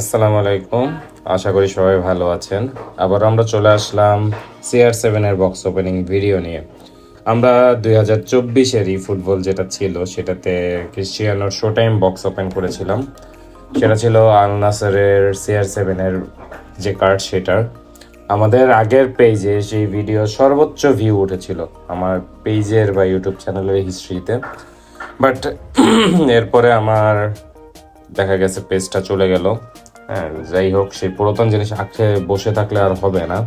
আসসালামু আলাইকুম। আশা করি সবাই ভালো আছেন। আবার আমরা চলে আসলাম সিআর সেভেনের বক্স ওপেনিং ভিডিও নিয়ে। আমরা দুই হাজার চব্বিশেরই ফুটবল যেটা ছিল, সেটাতে ক্রিশ্চিয়ানোর শো টাইম বক্স ওপেন করেছিলাম। সেটা ছিল আল নাসারের সিআর সেভেনের যে কার্ড সেটার আমাদের আগের পেজে সেই ভিডিও সর্বোচ্চ ভিউ উঠেছিল আমার পেজের বা ইউটিউব চ্যানেলের হিস্ট্রিতে বাট এরপরে আমার দেখা গেছে পেজটা চলে গেল। হ্যাঁ যাই হোক, সেই পুরাতন জিনিস আঁকড়ে বসে থাকলে আর হবে না।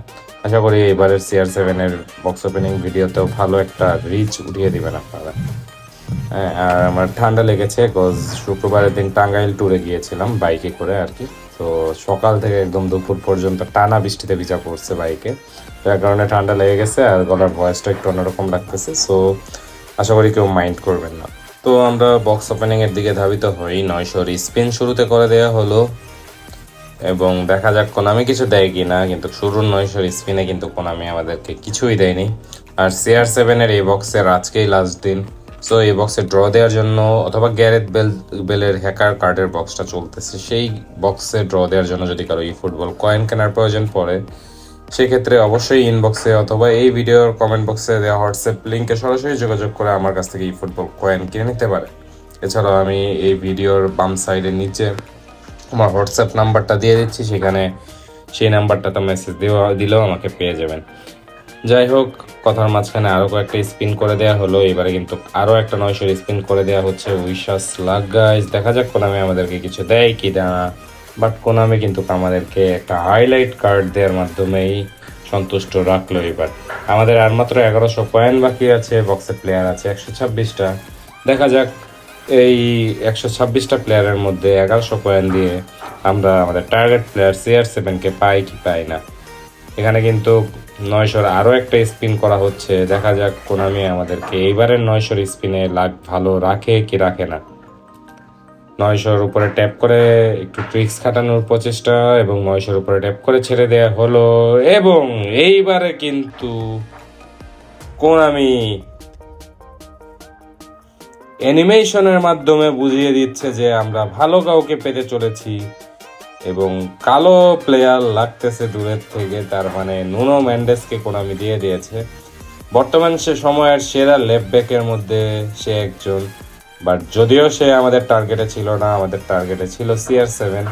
আশা করি এবারের সিআর সেভেনের বক্স ওপেনিং ভিডিওতেও ভালো একটা রিচ উঠিয়ে দিবেন আপনারা। হ্যাঁ আর আমার ঠান্ডা লেগেছে কজ শুক্রবারের দিন টাঙ্গাইল ট্যুরে গিয়েছিলাম বাইকে করে আর কি। তো সকাল থেকে একদম দুপুর পর্যন্ত টানা বৃষ্টিতে ভিজা পড়ছে বাইকে যার কারণে ঠান্ডা লেগে গেছে আর গলার ভয়েসটা একটু অন্যরকম লাগতেছে। সো আশা করি কেউ মাইন্ড করবেন না। তো আমরা বক্স ওপেনিং এর দিকে ধাবিত হই নয়শোর স্পিন শুরুতে করে দেওয়া হলো। এবং দেখা যাক কোনামি কিছু দেয় কি না কিন্তু শুরুর নয়শোর স্পিনে কিন্তু কোনামি আমাদেরকে কিছুই দেয়নি। আর সিআর সেভেনের এই বক্সের আজকেই লাস্ট দিন। সো এই বক্সে ড্র দেওয়ার জন্য অথবা গ্যারেথ বেল বেলের হ্যাকার কার্ডের বক্সটা চলতেছে। সেই বক্সে ড্র দেওয়ার জন্য যদি কারও এই ফুটবল কয়েন কেনার প্রয়োজন পড়ে, সেক্ষেত্রে অবশ্যই ইনবক্সে অথবা এই ভিডিওর কমেন্ট বক্সে দেওয়া হোয়াটসঅ্যাপ লিঙ্কে সরাসরি যোগাযোগ করে আমার কাছ থেকে এই ফুটবল কয়েন কিনে নিতে পারে। এছাড়াও আমি এই ভিডিওর বাম সাইডের নিচে আমার হোয়াটসঅ্যাপ নাম্বারটা দিয়ে দিচ্ছি, সেখানে সেই নাম্বারটাতে মেসেজ দেওয়া দিলেও আমাকে পেয়ে যাবেন। যাই হোক, কথার মাঝখানে আরও কয়েকটা স্পিন করে দেওয়া হলো, এবারে কিন্তু আরও একটা নয়শোর স্পিন করে দেওয়া হচ্ছে উইশাস লাগ গাইজ দেখা যাক কোনামে আমাদেরকে কিছু দেয় কি না বাট কোনামে কিন্তু আমাদেরকে একটা হাইলাইট কার্ড দেওয়ার মাধ্যমেই সন্তুষ্ট রাখল এবার। আমাদের আর মাত্র এগারোশো কয়েন বাকি আছে বক্সে প্লেয়ার আছে একশো ছাব্বিশটা। দেখা যাক এই একশো ছাব্বিশটা প্লেয়ারের মধ্যে এগারোশো কয়েন দিয়ে আমরা আমাদের টার্গেট প্লেয়ার সিআর সেভেনকে পাই কি পাই না। এখানে কিন্তু নয়শোর আরও একটা স্পিন করা হচ্ছে। দেখা যাক কোনামি আমাদেরকে এইবারের নয়শোর স্পিনে লাগ ভালো রাখে কি রাখে না। নয়শোর উপরে ট্যাপ করে একটু ট্রিক্স খাটানোর প্রচেষ্টা এবং নয়শোর উপরে ট্যাপ করে ছেড়ে দেয়া হলো। এবং এইবারে কিন্তু কোনামি অ্যানিমেশনের মাধ্যমে বুঝিয়ে দিচ্ছে যে আমরা ভালো কাউকে পেতে চলেছি এবং কালো প্লেয়ার লাগতেছে দূরের থেকে, তার মানে নুনো ম্যান্ডেসকে কোনামি দিয়ে দিয়েছে। বর্তমান সে সময়ের সেরা লেফট ব্যাকের মধ্যে সে একজন বাট যদিও সে আমাদের টার্গেটে ছিল না, আমাদের টার্গেটে ছিল সিআর সেভেন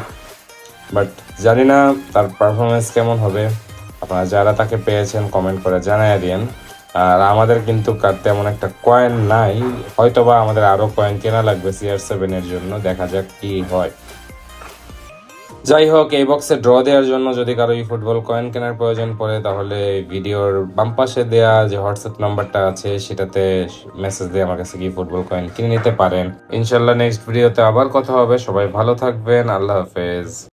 বাট জানি না তার পারফরমেন্স কেমন হবে। আপনারা যারা তাকে পেয়েছেন কমেন্ট করে জানাই দিন আর আমাদের কিন্তু তেমন একটা কয়েন নাই, হয়তোবা আমাদের আরও কয়েন কেনা লাগবে সিআর সেভেনের জন্য, দেখা যাক কি হয়। যাই হোক, এই বক্সে ড্র দেওয়ার জন্য যদি কারও এই ফুটবল কয়েন কেনার প্রয়োজন পড়ে, তাহলে ভিডিওর বাম পাশে দেওয়া যে হোয়াটসঅ্যাপ নাম্বারটা আছে, সেটাতে মেসেজ দিয়ে আমার কাছে গিয়ে ফুটবল কয়েন কিনে নিতে পারেন। ইনশাল্লাহ নেক্সট ভিডিওতে আবার কথা হবে। সবাই ভালো থাকবেন। আল্লাহ হাফেজ।